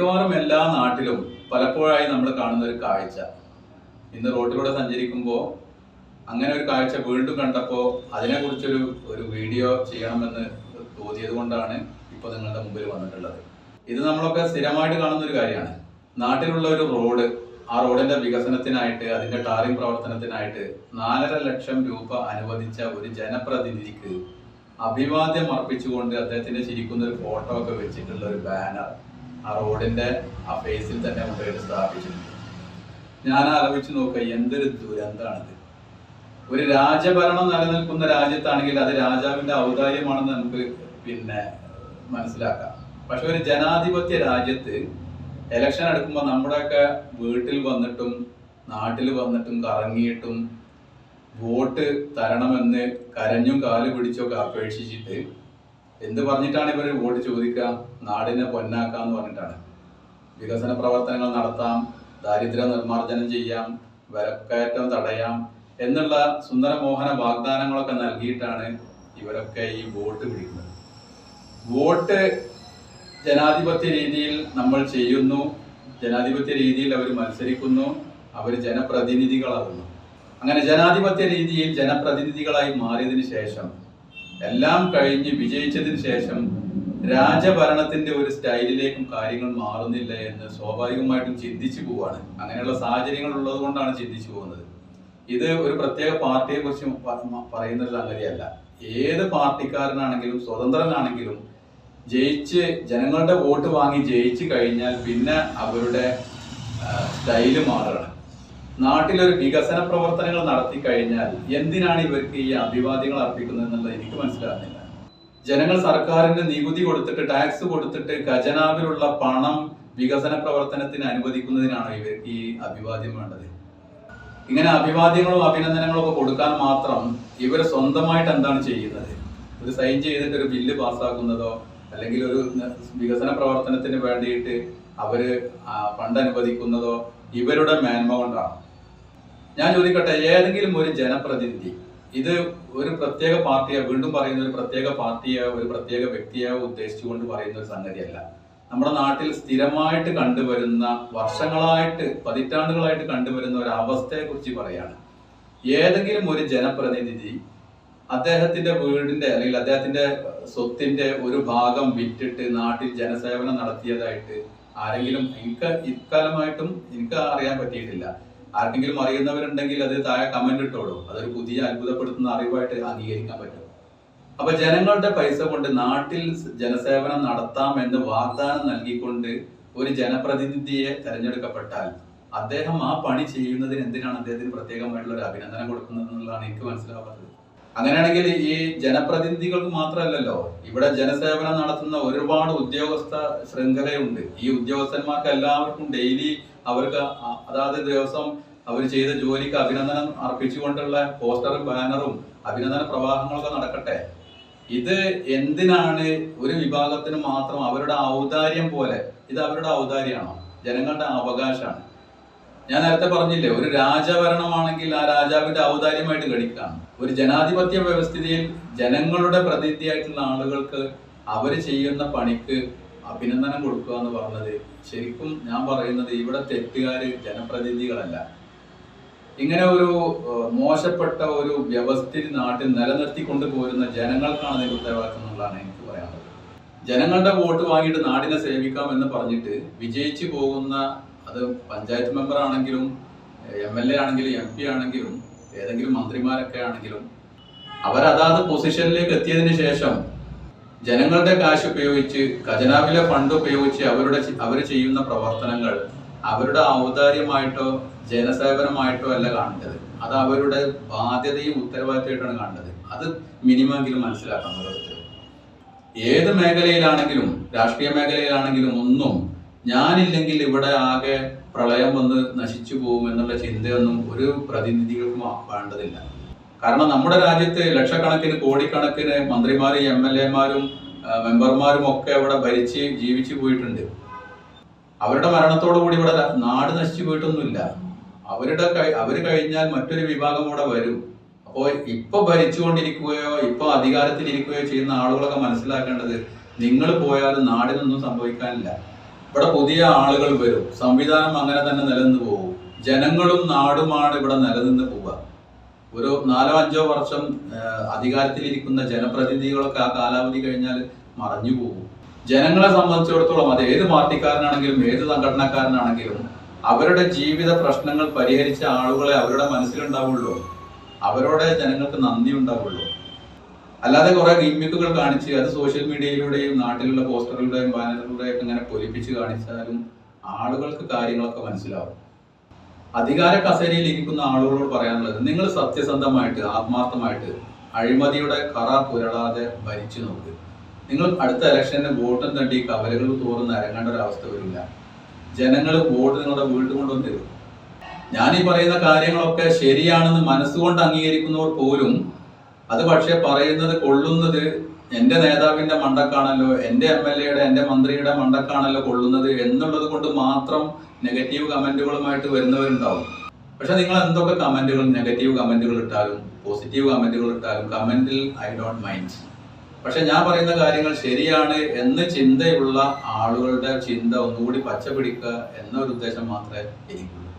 മിക്കവാറും എല്ലാ നാട്ടിലും പലപ്പോഴായി നമ്മൾ കാണുന്ന ഒരു കാഴ്ച. ഇന്ന് റോഡിലൂടെ സഞ്ചരിക്കുമ്പോൾ അങ്ങനെ ഒരു കാഴ്ച വീണ്ടും കണ്ടപ്പോൾ അതിനെക്കുറിച്ചൊരു ഒരു വീഡിയോ ചെയ്യണമെന്ന് തോന്നിയത് കൊണ്ടാണ് ഇപ്പോൾ നിങ്ങളുടെ മുമ്പിൽ വന്നിട്ടുള്ളത്. ഇത് നമ്മളൊക്കെ സ്ഥിരമായിട്ട് കാണുന്ന ഒരു കാര്യമാണ്. നാട്ടിലുള്ള ഒരു റോഡ് ആ റോഡിന്റെ വികസനത്തിനായിട്ട് അതിന്റെ ടാറിംഗ് പ്രവർത്തനത്തിനായിട്ട് നാലര ലക്ഷം രൂപ അനുവദിച്ച ഒരു ജനപ്രതിനിധിക്ക് അഭിവാദ്യം അർപ്പിച്ചുകൊണ്ട് അദ്ദേഹത്തിന്റെ ചിരിക്കുന്ന ഒരു ഫോട്ടോ ഒക്കെ വെച്ചിട്ടുള്ള ഒരു ബാനർ. ആ റോഡിന്റെ ആ ഫേസിൽ തന്നെ കൊണ്ടുപോയിട്ട് സ്ഥാപിച്ചിട്ടുണ്ട്. ഞാൻ ആലോചിച്ച് നോക്കുക എന്തൊരു ദുരന്താണിത് ഒരു രാജഭരണം നിലനിൽക്കുന്ന രാജ്യത്താണെങ്കിൽ അത് രാജാവിന്റെ ഔദാര്യമാണെന്ന് നമുക്ക് പിന്നെ മനസ്സിലാക്കാം. പക്ഷെ ഒരു ജനാധിപത്യ രാജ്യത്ത് എലക്ഷൻ എടുക്കുമ്പോൾ നമ്മുടെയൊക്കെ വീട്ടിൽ വന്നിട്ടും നാട്ടിൽ വന്നിട്ടും കറങ്ങിയിട്ടും വോട്ട് തരണമെന്ന് കരഞ്ഞും കാൽ പിടിച്ചൊക്കെ അപേക്ഷിച്ചിട്ട് എന്ത് പറഞ്ഞിട്ടാണ് ഇവർ വോട്ട് ചോദിക്കുക? നാടിനെ പൊന്നാക്കാന്ന് പറഞ്ഞിട്ടാണ്. വികസന പ്രവർത്തനങ്ങൾ നടത്താം ദാരിദ്ര്യ നിർമ്മാർജനം ചെയ്യാം വിലക്കയറ്റം തടയാം എന്നുള്ള സുന്ദരമോഹന വാഗ്ദാനങ്ങളൊക്കെ നൽകിയിട്ടാണ് ഇവരൊക്കെ ഈ വോട്ട് പിടിക്കുന്നത്. വോട്ട് ജനാധിപത്യ രീതിയിൽ നമ്മൾ ചെയ്യുന്നു. ജനാധിപത്യ രീതിയിൽ അവർ മത്സരിക്കുന്നു. അവർ ജനപ്രതിനിധികളാകുന്നു അങ്ങനെ ജനാധിപത്യ രീതിയിൽ ജനപ്രതിനിധികളായി മാറിയതിനു ശേഷം എല്ലാം കഴിഞ്ഞ് വിജയിച്ചതിന് ശേഷം രാജഭരണത്തിന്റെ ഒരു സ്റ്റൈലിലേക്കും കാര്യങ്ങൾ മാറുന്നില്ല എന്ന് സ്വാഭാവികമായിട്ടും ചിന്തിച്ചു പോവാണ്. അങ്ങനെയുള്ള സാഹചര്യങ്ങൾ ഉള്ളത് കൊണ്ടാണ് ചിന്തിച്ചു പോകുന്നത്. ഇത് ഒരു പ്രത്യേക പാർട്ടിയെ കുറിച്ച് പറയുന്ന ഒരു സംഗതിയല്ല. ഏത് പാർട്ടിക്കാരനാണെങ്കിലും സ്വതന്ത്രനാണെങ്കിലും ജയിച്ച് ജനങ്ങളുടെ വോട്ട് വാങ്ങി ജയിച്ചു കഴിഞ്ഞാൽ പിന്നെ അവരുടെ സ്റ്റൈൽ മാറുകയാണ് നാട്ടിലൊരു വികസന പ്രവർത്തനങ്ങൾ നടത്തി കഴിഞ്ഞാൽ എന്തിനാണ് ഇവർക്ക് ഈ അഭിവാദ്യങ്ങൾ അർപ്പിക്കുന്നത് എന്നുള്ളത് എനിക്ക് മനസ്സിലാകുന്നില്ല. ജനങ്ങൾ സർക്കാരിന് നികുതി കൊടുത്തിട്ട് ടാക്സ് കൊടുത്തിട്ട് ഖജനാവിലുള്ള പണം വികസന പ്രവർത്തനത്തിന് അനുവദിക്കുന്നതിനാണോ ഇവർക്ക് ഈ അഭിവാദ്യം വേണ്ടത്? ഇങ്ങനെ അഭിവാദ്യങ്ങളും അഭിനന്ദനങ്ങളും ഒക്കെ കൊടുക്കാൻ മാത്രം ഇവർ സ്വന്തമായിട്ട് എന്താണ് ചെയ്യുന്നത്? ഒരു സൈൻ ചെയ്തിട്ട് ഒരു ബില്ല് പാസ്സാക്കുന്നതോ അല്ലെങ്കിൽ ഒരു വികസന പ്രവർത്തനത്തിന് വേണ്ടിയിട്ട് അവർ ഫണ്ട് അനുവദിക്കുന്നതോ ഇവരുടെ മേന്മ കൊണ്ടാണ്? ഞാൻ ചോദിക്കട്ടെ ഏതെങ്കിലും ഒരു ജനപ്രതിനിധി ഇത് ഒരു പ്രത്യേക പാർട്ടിയെ വീണ്ടും പറയുന്ന ഒരു പ്രത്യേക പാർട്ടിയെ ഒരു പ്രത്യേക വ്യക്തിയെ ഉദ്ദേശിച്ചുകൊണ്ട് പറയുന്ന ഒരു സംഗതിയല്ല. നമ്മുടെ നാട്ടിൽ സ്ഥിരമായിട്ട് കണ്ടുവരുന്ന വർഷങ്ങളായിട്ട് പതിറ്റാണ്ടുകളായിട്ട് കണ്ടുവരുന്ന ഒരു അവസ്ഥയെ കുറിച്ച് പറയാണ്. ഏതെങ്കിലും ഒരു ജനപ്രതിനിധി അദ്ദേഹത്തിന്റെ വീടിന്റെ അല്ലെങ്കിൽ അദ്ദേഹത്തിന്റെ സ്വത്തിന്റെ ഒരു ഭാഗം വിറ്റിട്ട് നാട്ടിൽ ജനസേവനം നടത്തിയതായിട്ട് ആരെങ്കിലും എനിക്ക് ഇക്കാലമായിട്ടും എനിക്ക് അറിയാൻ പറ്റിയിട്ടില്ല. ആർക്കെങ്കിലും അറിയുന്നവരുണ്ടെങ്കിൽ അത് താഴെ കമന്റ് ഇട്ടോളൂ. അതൊരു പുതിയ അത്ഭുതപ്പെടുത്തുന്ന അറിവായിട്ട് അംഗീകരിക്കാൻ പറ്റും. അപ്പൊ ജനങ്ങളുടെ പൈസ കൊണ്ട് നാട്ടിൽ ജനസേവനം നടത്താം എന്ന് വാഗ്ദാനം നൽകിക്കൊണ്ട് ഒരു ജനപ്രതിനിധിയെ തെരഞ്ഞെടുക്കപ്പെട്ടാൽ അദ്ദേഹം ആ പണി ചെയ്യുന്നതിന് എന്തിനാണ് അദ്ദേഹത്തിന് പ്രത്യേകമായിട്ടുള്ള ഒരു അഭിനന്ദനം കൊടുക്കുന്നത് എന്നുള്ളതാണ് എനിക്ക് മനസ്സിലാവാത്തത്. അങ്ങനെയാണെങ്കിൽ ഈ ജനപ്രതിനിധികൾക്ക് മാത്രമല്ലല്ലോ ഇവിടെ ജനസേവനം നടത്തുന്ന ഒരുപാട് ഉദ്യോഗസ്ഥ ശൃംഖലയുണ്ട്. ഈ ഉദ്യോഗസ്ഥന്മാർക്ക് എല്ലാവർക്കും ഡെയിലി അവർക്ക് അതാത് ദിവസം അവർ ചെയ്ത ജോലിക്ക് അഭിനന്ദനം അർപ്പിച്ചുകൊണ്ടുള്ള പോസ്റ്ററും ബാനറും അഭിനന്ദന പ്രവാഹങ്ങളൊക്കെ നടക്കട്ടെ. ഇത് എന്തിനാണ് ഒരു വിഭാഗത്തിന് മാത്രം അവരുടെ ഔദാര്യം പോലെ ഇത് അവരുടെ ഔദാര്യമാണോ? ജനങ്ങളുടെ അവകാശമാണ്. ഞാൻ നേരത്തെ പറഞ്ഞില്ലേ ഒരു രാജഭരണമാണെങ്കിൽ ആ രാജാവിന്റെ ഔദാര്യമായിട്ട് ഗണിക്കാം ഒരു ജനാധിപത്യ വ്യവസ്ഥിതിയിൽ ജനങ്ങളുടെ പ്രതിനിധിയായിട്ടുള്ള ആളുകൾക്ക് അവർ ചെയ്യുന്ന പണിക്ക് അഭിനന്ദനം കൊടുക്കുക എന്ന് പറഞ്ഞത് ശരിക്കും ഞാൻ പറയുന്നത് ഇവിടെ തെറ്റുകാര് ജനപ്രതിനിധികളല്ല. ഇങ്ങനെ ഒരു മോശപ്പെട്ട ഒരു വ്യവസ്ഥിതി നാട്ടിൽ നിലനിർത്തി പോരുന്ന ജനങ്ങൾക്കാണ് അതിന്റെ ഉത്തരവാദിത്വം എന്നുള്ളതാണ് എനിക്ക് പറയാനുള്ളത്. ജനങ്ങളുടെ വോട്ട് വാങ്ങിയിട്ട് നാടിനെ സേവിക്കാം എന്ന് പറഞ്ഞിട്ട് വിജയിച്ചു പോകുന്ന അത് പഞ്ചായത്ത് മെമ്പർ ആണെങ്കിലും എം എൽ എ ആണെങ്കിലും എം പി ആണെങ്കിലും ഏതെങ്കിലും മന്ത്രിമാരൊക്കെ ആണെങ്കിലും അവരതാത് പൊസിഷനിലേക്ക് എത്തിയതിന് ശേഷം ജനങ്ങളുടെ കാശ് ഉപയോഗിച്ച് ഖജനാവിലെ ഫണ്ട് ഉപയോഗിച്ച് അവരുടെ അവർ ചെയ്യുന്ന പ്രവർത്തനങ്ങൾ അവരുടെ ഔദാര്യമായിട്ടോ ജനസേവനമായിട്ടോ അല്ല കാണേണ്ടത്. അത് അവരുടെ ബാധ്യതയും ഉത്തരവാദിത്തമായിട്ടാണ് കാണേണ്ടത്. അത് മിനിമമെങ്കിലും മനസ്സിലാക്കണം പറ്റും ഏത് മേഖലയിലാണെങ്കിലും രാഷ്ട്രീയ മേഖലയിലാണെങ്കിലും ഒന്നും ഞാനില്ലെങ്കിൽ ഇവിടെ ആകെ പ്രളയം വന്ന് നശിച്ചു പോകും എന്നുള്ള ചിന്തയൊന്നും ഒരു പ്രതിനിധികൾക്കും വേണ്ടതില്ല. കാരണം നമ്മുടെ രാജ്യത്ത് ലക്ഷക്കണക്കിന് കോടിക്കണക്കിന് മന്ത്രിമാരും എം എൽ എമാരും മെമ്പർമാരും ഒക്കെ ഇവിടെ ഭരിച്ച് ജീവിച്ചു പോയിട്ടുണ്ട്. അവരുടെ മരണത്തോടു കൂടി ഇവിടെ നാട് നശിച്ചു പോയിട്ടൊന്നുമില്ല. അവരുടെ അവർ കഴിഞ്ഞാൽ മറ്റൊരു വിഭാഗം ഇവിടെ വരും. അപ്പോൾ ഇപ്പൊ ഭരിച്ചുകൊണ്ടിരിക്കുകയോ ഇപ്പൊ അധികാരത്തിലിരിക്കുകയോ ചെയ്യുന്ന ആളുകളൊക്കെ മനസ്സിലാക്കേണ്ടത് നിങ്ങൾ പോയാലും നാടിനൊന്നും സംഭവിക്കാനില്ല. ഇവിടെ പുതിയ ആളുകൾ വരും. സംവിധാനം അങ്ങനെ തന്നെ നിലനിന്ന് പോകും. ജനങ്ങളും നാടുമാണ് ഇവിടെ നിലനിന്ന് പോവുക. ഒരു നാലോ അഞ്ചോ വർഷം അധികാരത്തിലിരിക്കുന്ന ജനപ്രതിനിധികളൊക്കെ ആ കാലാവധി കഴിഞ്ഞാൽ മറഞ്ഞു പോകും. ജനങ്ങളെ സംബന്ധിച്ചിടത്തോളം അത് ഏത് പാർട്ടിക്കാരനാണെങ്കിലും ഏത് സംഘടനക്കാരനാണെങ്കിലും അവരുടെ ജീവിത പ്രശ്നങ്ങൾ പരിഹരിച്ച ആളുകളെ അവരുടെ മനസ്സിലുണ്ടാവുള്ളൂ. അവരോടെ ജനങ്ങൾക്ക് നന്ദി ഉണ്ടാവുള്ളൂ. അല്ലാതെ കുറെ ഗിമ്മിക്കുകൾ കാണിച്ച് അത് സോഷ്യൽ മീഡിയയിലൂടെയും നാട്ടിലുള്ള പോസ്റ്ററുകളുടെയും ബാനറുകളുടെയും ഒക്കെ ഇങ്ങനെ പൊലിപ്പിച്ച് കാണിച്ചാലും ആളുകൾക്ക് കാര്യങ്ങളൊക്കെ മനസ്സിലാവും. അധികാര കസേരയിൽ ഇരിക്കുന്ന ആളുകളോട് പറയാനുള്ളത് നിങ്ങൾ സത്യസന്ധമായിട്ട് ആത്മാർത്ഥമായിട്ട് അഴിമതിയുടെ കറ പുരളാതെ ഭരിച്ചു നോക്ക്. നിങ്ങൾ അടുത്ത ഇലക്ഷന് വോട്ടും തണ്ടി കവലകൾ തോറുന്ന ഇറങ്ങേണ്ട ഒരു അവസ്ഥ വരില്ല. ജനങ്ങൾ വോട്ട് നിങ്ങളുടെ വീട്ടിൽ കൊണ്ടുവന്ന് തരും. ഞാൻ ഈ പറയുന്ന കാര്യങ്ങളൊക്കെ ശരിയാണെന്ന് മനസ്സുകൊണ്ട് അംഗീകരിക്കുന്നവർ പോലും അത് പക്ഷെ പറയുന്നത് കൊള്ളുന്നത് എന്റെ നേതാവിന്റെ മണ്ടക്കാണല്ലോ എന്റെ എം എൽ എയുടെ എന്റെ മന്ത്രിയുടെ മണ്ടക്കാണല്ലോ കൊള്ളുന്നത് എന്നുള്ളത് കൊണ്ട് മാത്രം നെഗറ്റീവ് കമന്റുകളുമായിട്ട് വരുന്നവരുണ്ടാവും. പക്ഷെ നിങ്ങൾ എന്തൊക്കെ കമന്റുകൾ നെഗറ്റീവ് കമന്റുകൾ ഇട്ടാലും പോസിറ്റീവ് കമന്റുകൾ ഇട്ടാലും കമന്റിൽ ഐ ഡോണ്ട് മൈൻഡ്. പക്ഷെ ഞാൻ പറയുന്ന കാര്യങ്ങൾ ശരിയാണ് എന്ന് ചിന്തയുള്ള ആളുകളുടെ ചിന്ത ഒന്നുകൂടി പച്ച പിടിക്കുക എന്നൊരു ഉദ്ദേശം മാത്രമേ എനിക്കുള്ളൂ.